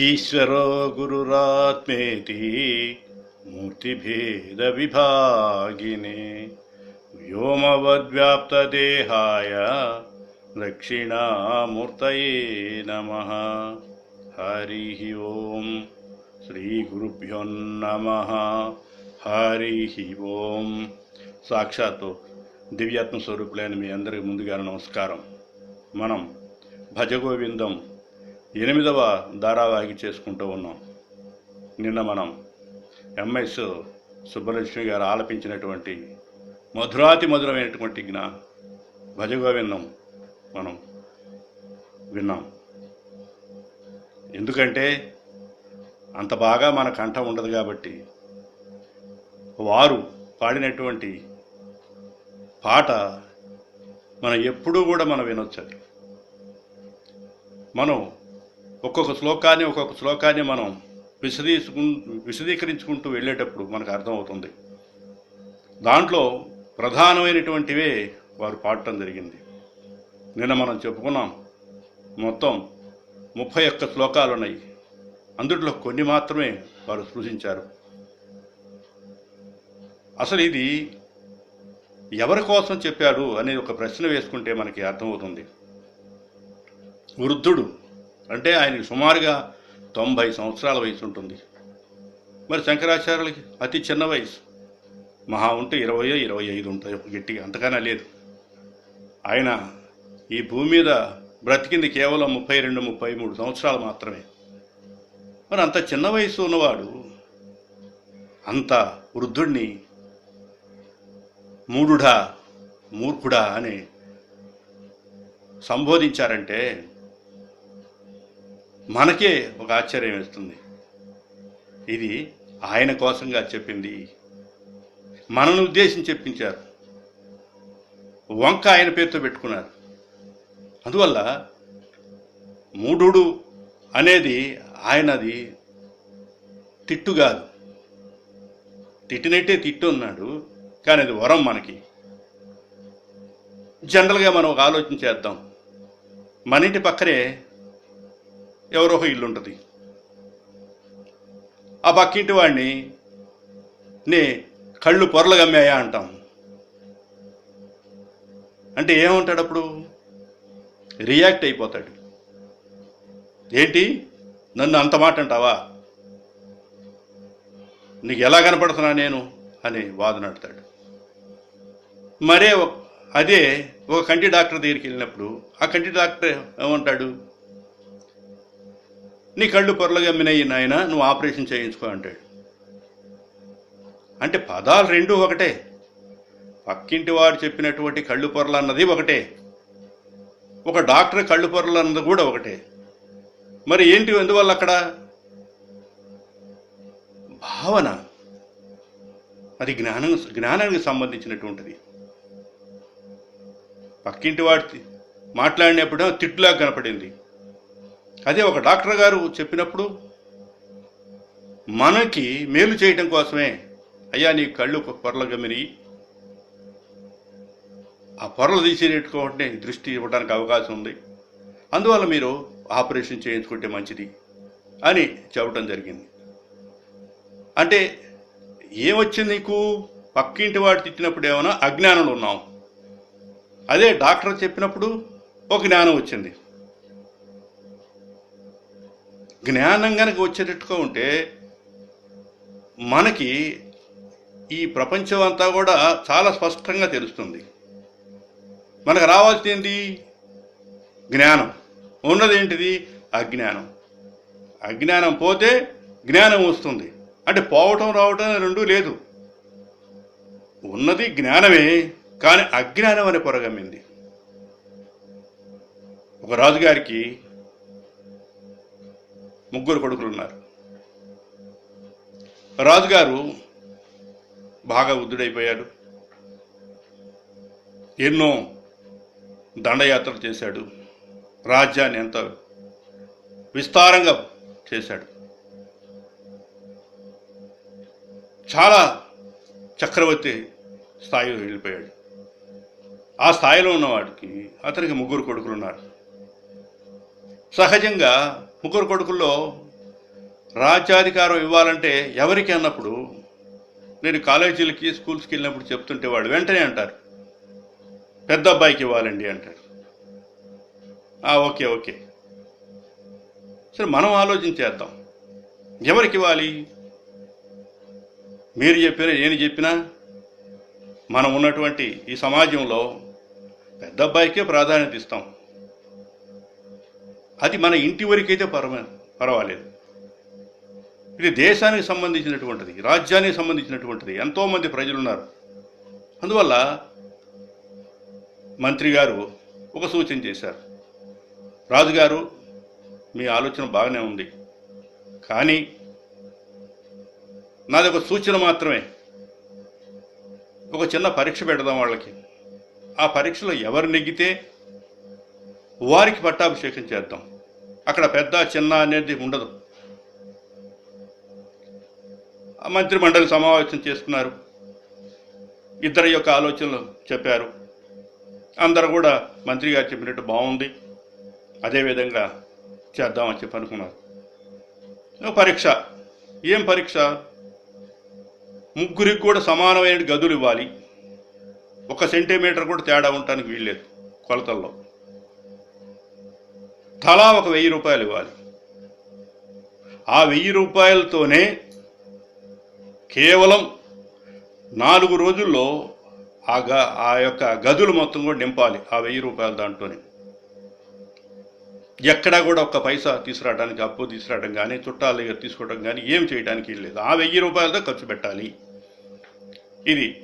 ఈశ్వరో గురురాత్మేతి మూర్తిభేద విభాగినే వ్యోమవద్వ్యాప్తదేహాయ దక్షిణామూర్తయే నమ హరి ఓం శ్రీ గురుభ్యో నమ హరి ఓం సాక్షాత్తు దివ్యాత్మ స్వరూపులైన మీ అందరికి ముందుగా నమస్కారం మనం భజగోవిందం ఎనిమిదవ ధారావాహిక చేసుకుంటూ ఉన్నాం. నిన్న మనం ఎంఎస్ సుబ్బలక్ష్మి గారు ఆలపించినటువంటి మధురాతి మధురమైనటువంటి జ్ఞా భజగోవిందం మనం విన్నాం. ఎందుకంటే అంత బాగా మన కంఠం ఉండదు కాబట్టి వారు పాడినటువంటి పాట మనం ఎప్పుడూ కూడా మనం వినొచ్చు అది మనం ఒక్కొక్క శ్లోకాన్ని ఒక్కొక్క శ్లోకాన్ని మనం విశదీసుకు విశదీకరించుకుంటూ వెళ్ళేటప్పుడు మనకు అర్థమవుతుంది. దాంట్లో ప్రధానమైనటువంటివే వారు పాడటం జరిగింది. నిన్న మనం చెప్పుకున్నాం మొత్తం ముప్పై ఒక్క శ్లోకాలు ఉన్నాయి అందుట్లో కొన్ని మాత్రమే వారు సృజించారు. అసలు ఇది ఎవరి కోసం చెప్పాడు అనేది ఒక ప్రశ్న వేసుకుంటే మనకి అర్థమవుతుంది. వృద్ధుడు అంటే ఆయనకి సుమారుగా తొంభై సంవత్సరాల వయసు ఉంటుంది. మరి శంకరాచార్యులకి అతి చిన్న వయసు. మహా ఉంటే ఇరవయో ఇరవై ఐదు ఉంటాయి గట్టిగా అంతకన్నా లేదు. ఆయన ఈ భూమి మీద బ్రతికింది కేవలం ముప్పై రెండు ముప్పై మూడు సంవత్సరాలు మాత్రమే. మరి అంత చిన్న వయసు ఉన్నవాడు అంత వృద్ధుడిని మూఢుడా మూర్ఖుడా అని సంబోధించారంటే మనకే ఒక ఆశ్చర్యం వేస్తుంది. ఇది ఆయన కోసంగా చెప్పింది. మనను ఉద్దేశించి చెప్పించారు. వంక ఆయన పేరుతో పెట్టుకున్నారు. అందువల్ల మూఢుడు అనేది ఆయనది తిట్టు కాదు. తిట్టినట్టే తిట్టు ఉన్నాడు కానీ అది వరం మనకి. జనరల్గా మనం ఒక ఆలోచన చేద్దాం. మన ఇంటి పక్కనే ఎవరో ఒక ఇల్లు ఉంటుంది ఆ పక్కింటి వాడిని నే కళ్ళు పొరలు గమ్మాయా అంటాం. అంటే ఏమంటాడు అప్పుడు? రియాక్ట్ అయిపోతాడు. ఏంటి? నన్ను అంత మాట అంటావా? నీకు ఎలా కనపడుతున్నా నేను? అని వాదనాడతాడు మరే అదే ఒక కంటి డాక్టర్ దగ్గరికి వెళ్ళినప్పుడు ఆ కంటి డాక్టర్ ఏమంటాడు? నీ కళ్ళు పొరలగమ్మినయ్యి నాయన నువ్వు ఆపరేషన్ చేయించుకో అంటాడు. అంటే పదాలు రెండు ఒకటే. పక్కింటి వాడు చెప్పినటువంటి కళ్ళు పొరలు అన్నది ఒకటే. ఒక డాక్టర్ కళ్ళు పొరలు అన్నది కూడా ఒకటే. మరి ఏంటి ఎందువల్ల అక్కడ? భావన. అది జ్ఞానం జ్ఞానానికి సంబంధించినటువంటిది. పక్కింటి వాడి మాట్లాడినప్పుడు తిట్టులా కనపడింది. అదే ఒక డాక్టర్ గారు చెప్పినప్పుడు మనకి మేలు చేయటం కోసమే అయ్యా నీ కళ్ళు పొరలు గమిని ఆ పొరలు తీసేటట్టుకుంటే దృష్టి ఇవ్వడానికి అవకాశం ఉంది. అందువల్ల మీరు ఆపరేషన్ చేయించుకుంటే మంచిది అని చెప్పడం జరిగింది. అంటే ఏమొచ్చింది నీకు? పక్కింటి వాడు తిట్టినప్పుడు ఏమైనా అజ్ఞానంలో ఉన్నాం. అదే డాక్టర్ చెప్పినప్పుడు ఒక జ్ఞానం వచ్చింది. జ్ఞానం కనుక వచ్చేటట్టుగా ఉంటే మనకి ఈ ప్రపంచం అంతా కూడా చాలా స్పష్టంగా తెలుస్తుంది. మనకు రావాల్సింది ఏంటి జ్ఞానం. ఉన్నది ఏంటిది అజ్ఞానం. అజ్ఞానం పోతే జ్ఞానం వస్తుంది. అంటే పోవటం రావటం రెండూ లేదు. ఉన్నది జ్ఞానమే కానీ అజ్ఞానం అనే పొరగమ్మింది. ఒక రాజుగారికి ముగ్గురు కొడుకులు ఉన్నారు రాజుగారు బాగా వృద్ధుడైపోయాడు. ఎన్నో దండయాత్రలు చేశాడు. రాజ్యాన్ని ఎంత విస్తారంగా చేశాడు. చాలా చక్రవర్తి స్థాయిలో వెళ్ళిపోయాడు. ఆ స్థాయిలో ఉన్నవాడికి అతనికి ముగ్గురు కొడుకులు ఉన్నారు సహజంగా ముగ్గురు కొడుకుల్లో రాజ్యాధికారం ఇవ్వాలంటే ఎవరికి అన్నప్పుడు నేను కాలేజీలకి స్కూల్స్కి వెళ్ళినప్పుడు చెప్తుంటే వాళ్ళు వెంటనే అంటారు. పెద్ద అబ్బాయికి ఇవ్వాలండి అంటారు. Okay okay. సరే మనం ఆలోచించేద్దాం. ఎవరికి ఇవ్వాలి? మీరు చెప్పినా నేను చెప్పినా మనం ఉన్నటువంటి ఈ సమాజంలో పెద్ద అబ్బాయికే ప్రాధాన్యత ఇస్తాం. అది మన ఇంటి వరకైతే పరమ పర్వాలేదు. ఇది దేశానికి సంబంధించినటువంటిది రాజ్యానికి సంబంధించినటువంటిది. ఎంతోమంది ప్రజలు ఉన్నారు అందువల్ల మంత్రి గారు ఒక సూచన చేశారు. రాజుగారు మీ ఆలోచన బాగానే ఉంది. కానీ నాది ఒక సూచన మాత్రమే. ఒక చిన్న పరీక్ష పెడదాం వాళ్ళకి. ఆ పరీక్షలో ఎవరు నెగ్గితే వారికి పట్టాభిషేకం చేద్దాం. అక్కడ పెద్ద చిన్న అనేది ఉండదు. మంత్రిమండలి మంత్రి మండలి సమావేశం చేసుకున్నారు. ఇద్దరి యొక్క ఆలోచనలు చెప్పారు. అందరు కూడా మంత్రి గారు చెప్పినట్టు బాగుంది. అదేవిధంగా చేద్దామని చెప్పి అనుకున్నారు. పరీక్ష. ఏం పరీక్ష? ముగ్గురికి కూడా సమానమైన గదులు ఇవ్వాలి. ఒక సెంటీమీటర్ కూడా తేడా ఉండటానికి వీల్లేదు కొలతల్లో. తలా ఒక వెయ్యి రూపాయలు ఇవ్వాలి. ఆ వెయ్యి రూపాయలతోనే కేవలం నాలుగు రోజుల్లో ఆ గ ఆ యొక్క గదులు మొత్తం కూడా నింపాలి ఆ వెయ్యి రూపాయల దాంట్లోనే. ఎక్కడా కూడా ఒక్క పైసా తీసుకురావడానికి అప్పు తీసుకురావడం కానీ చుట్టాల దగ్గర తీసుకోవడం కానీ ఏం చేయడానికి లేదు. ఆ వెయ్యి రూపాయలతో ఖర్చు పెట్టాలి. ఇది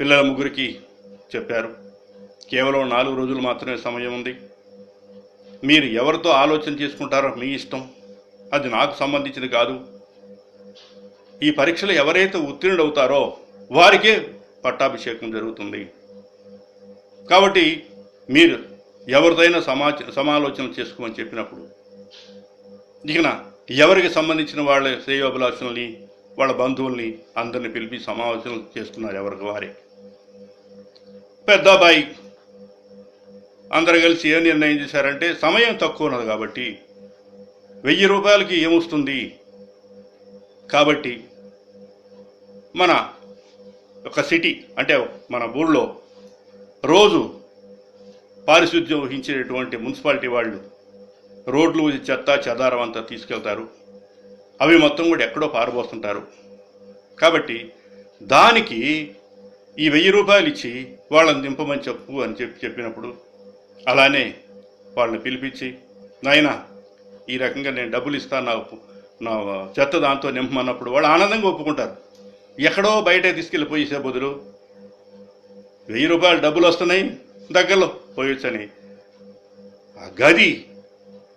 పిల్లల ముగ్గురికి చెప్పారు. కేవలం నాలుగు రోజులు మాత్రమే సమయం ఉంది. మీరు ఎవరితో ఆలోచన చేసుకుంటారో మీ ఇష్టం. అది నాకు సంబంధించింది కాదు. ఈ పరీక్షలు ఎవరైతే ఉత్తీర్ణుడవుతారో వారికే పట్టాభిషేకం జరుగుతుంది. కాబట్టి మీరు ఎవరిదైనా సమాచ సమాలోచన చేసుకోమని చెప్పినప్పుడు ఇకన ఎవరికి సంబంధించిన వాళ్ళ శ్రేయోభిలాషుల్ని వాళ్ళ బంధువుల్ని అందరిని పిలిపి సమావేశం చేసుకున్నారు ఎవరికి వారే. పెద్ద అబ్బాయి అందరు కలిసి ఏం నిర్ణయం చేశారంటే సమయం తక్కువ ఉన్నది కాబట్టి వెయ్యి రూపాయలకి ఏమొస్తుంది? కాబట్టి మన ఒక సిటీ అంటే మన ఊళ్ళో రోజు పారిశుద్ధ్యం వహించేటువంటి మున్సిపాలిటీ వాళ్ళు రోడ్లు చెత్త చెదారం అంతా తీసుకెళ్తారు. అవి మొత్తం కూడా ఎక్కడో పారబోస్తుంటారు. కాబట్టి దానికి ఈ వెయ్యి రూపాయలు ఇచ్చి వాళ్ళని దింపమని చెప్పు అని చెప్పి చెప్పినప్పుడు అలానే వాళ్ళని పిలిపించి నాయనా ఈ రకంగా నేను డబ్బులు ఇస్తాను నా నా చెత్త దాంతో నింపమన్నప్పుడు వాళ్ళు ఆనందంగా ఒప్పుకుంటారు. ఎక్కడో బయట తీసుకెళ్ళిపోయేసే బదులు వెయ్యి రూపాయలు డబ్బులు వస్తున్నాయి దగ్గరలో పోయొచ్చని. ఆ గది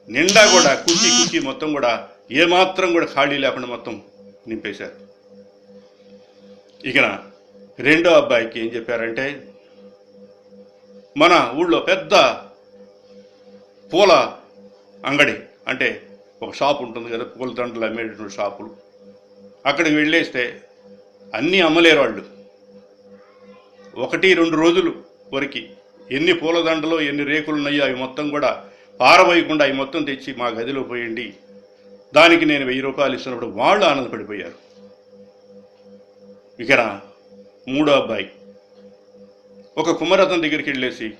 నిండా కూడా కుర్చీ కుర్చీ మొత్తం కూడా ఏమాత్రం కూడా ఖాళీ లేకుండా మొత్తం నింపేశారు. ఇక రెండో అబ్బాయికి ఏం చెప్పారంటే మన ఊళ్ళో పెద్ద పూల అంగడి అంటే ఒక షాప్ ఉంటుంది కదా పూల దండలు అమ్మేటటువంటి షాపులు. అక్కడికి వెళ్ళేస్తే అన్నీ అమ్మలేరు వాళ్ళు. ఒకటి రెండు రోజులు వరకు ఎన్ని పూలదండలు ఎన్ని రేకులు ఉన్నాయో అవి మొత్తం కూడా పారవేయకుండా అవి మొత్తం తెచ్చి మా గదిలో పోయండి. దానికి నేను వెయ్యి రూపాయలు ఇస్తున్నప్పుడు వాళ్ళు ఆనందపడిపోయారు. ఇక మూడో అబ్బాయి. ఒక కుమరథం దగ్గరికి వెళ్ళేసి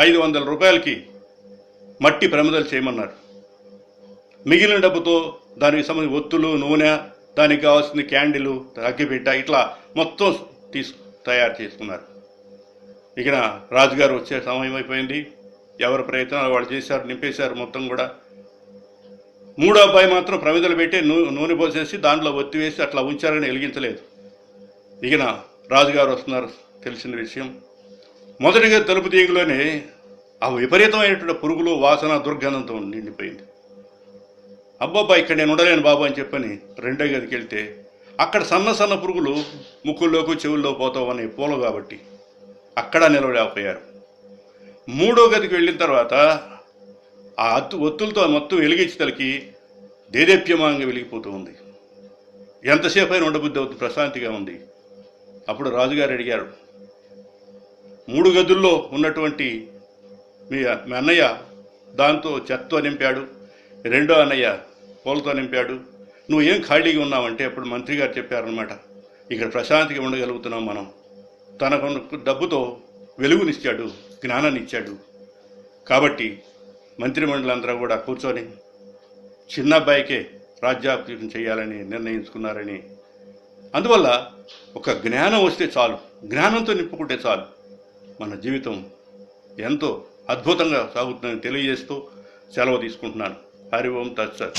ఐదు వందల రూపాయలకి మట్టి ప్రమిదలు చేయమన్నారు మిగిలిన డబ్బుతో దానికి సంబంధించిన ఒత్తులు నూనె దానికి కావాల్సిన క్యాండిలు అగ్గిపెట్ట ఇట్లా మొత్తం తీసు తయారు చేసుకున్నారు. ఇక రాజుగారు వచ్చే సమయం అయిపోయింది. ఎవరి ప్రయత్నాలు వాళ్ళు చేశారు నింపేశారు మొత్తం కూడా. మూడో అబ్బాయి మాత్రం ప్రమిదలు పెట్టి నూ నూనె పోసేసి దాంట్లో ఒత్తి వేసి అట్లా ఉంచారని వెలిగించలేదు. ఇక రాజుగారు వస్తున్నారు. తెలిసిన విషయం. మొదటిగా తలుపు తీగలోనే ఆ విపరీతమైనటువంటి పురుగులు వాసన దుర్గంధంతో నిండిపోయింది. అబ్బాబ్బా ఇక్కడ నేను ఉండలేను బాబు అని చెప్పని రెండో గదికి వెళ్తే అక్కడ సన్న సన్న పురుగులు ముక్కుల్లోకి చెవుల్లో పోతావని పూలు కాబట్టి అక్కడ నిలవలేకపోయారు. మూడో గదికి వెళ్ళిన తర్వాత ఆ అత్తు ఒత్తులతో మొత్తం వెలిగించి తలకి దేదీప్యమానంగా వెలిగిపోతూ ఉంది. ఎంతసేపు అయినా ఉండబుద్ధి అవుతుంది ప్రశాంతిగా ఉంది. అప్పుడు రాజుగారు అడిగారు మూడు గదుల్లో ఉన్నటువంటి మీ మీ అన్నయ్య దాంతో చెత్తతో నింపాడు రెండో అన్నయ్య పూలతో నింపాడు. నువ్వు ఏం ఖాళీగా ఉన్నావంటే అప్పుడు మంత్రి గారు చెప్పారనమాట ఇక్కడ ప్రశాంతిగా ఉండగలుగుతున్నాం మనం. తనకు డబ్బుతో వెలుగునిచ్చాడు జ్ఞానాన్ని ఇచ్చాడు. కాబట్టి మంత్రిమండలందరూ కూడా కూర్చొని చిన్న అబ్బాయికే రాజ్యాభిషేకం చేయాలని నిర్ణయించుకున్నారని. అందువల్ల ఒక జ్ఞానం వస్తే చాలు జ్ఞానంతో నింపుకుంటే చాలు. మన జీవితం ఎంతో అద్భుతంగా సాగుతుందని తెలియజేస్తూ సెలవు తీసుకుంటున్నాను. హరి ఓం తత్సత్.